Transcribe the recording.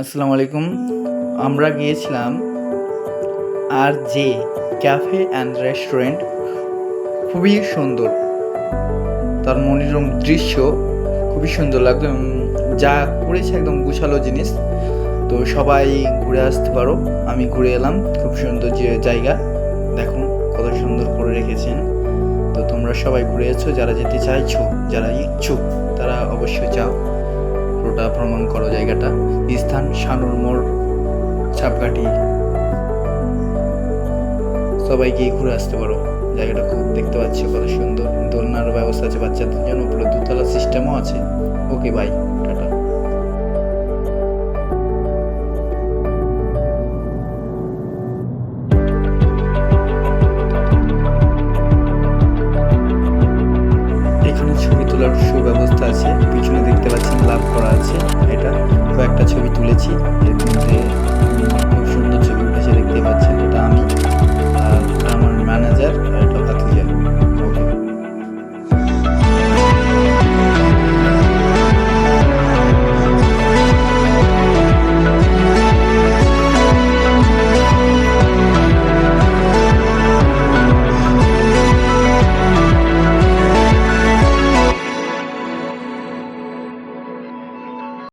আসসালামু আলাইকুম। আমরা গিয়েছিলাম R J cafe and restaurant খুবই সুন্দর। তার মনোরম দৃশ্য খুবই সুন্দর লাগল যা করেছে একদম গুছালো জিনিস। তো সবাই ঘুরে আসতে পারো। আমি ঘুরে এলাম, খুব সুন্দর যে জায়গা। দেখুন, কত সুন্দর করে রেখেছেন। তো তোমরা সবাই ঘুরে এসো, যারা যেতে চাইছো, যারা ইচ্ছুক, তারা অবশ্যই যাও। পুরোটা ভ্রমণ করো জায়গাটা। স্থান শানুর মোড় ছাপকাঠি সবাই গিয়ে ঘুরে আসতে পারো। জায়গাটা খুব দেখতে পাচ্ছ, কত সুন্দর। দোলনার ব্যবস্থা আছে বাচ্চাদের জন্য, পুরো দুতলা সিস্টেমও আছে। ওকে বাই টাটা। এখানে ছবি তোলার সুব্যবস্থা আছে। কয়েকটা ছবি তুলেছি এর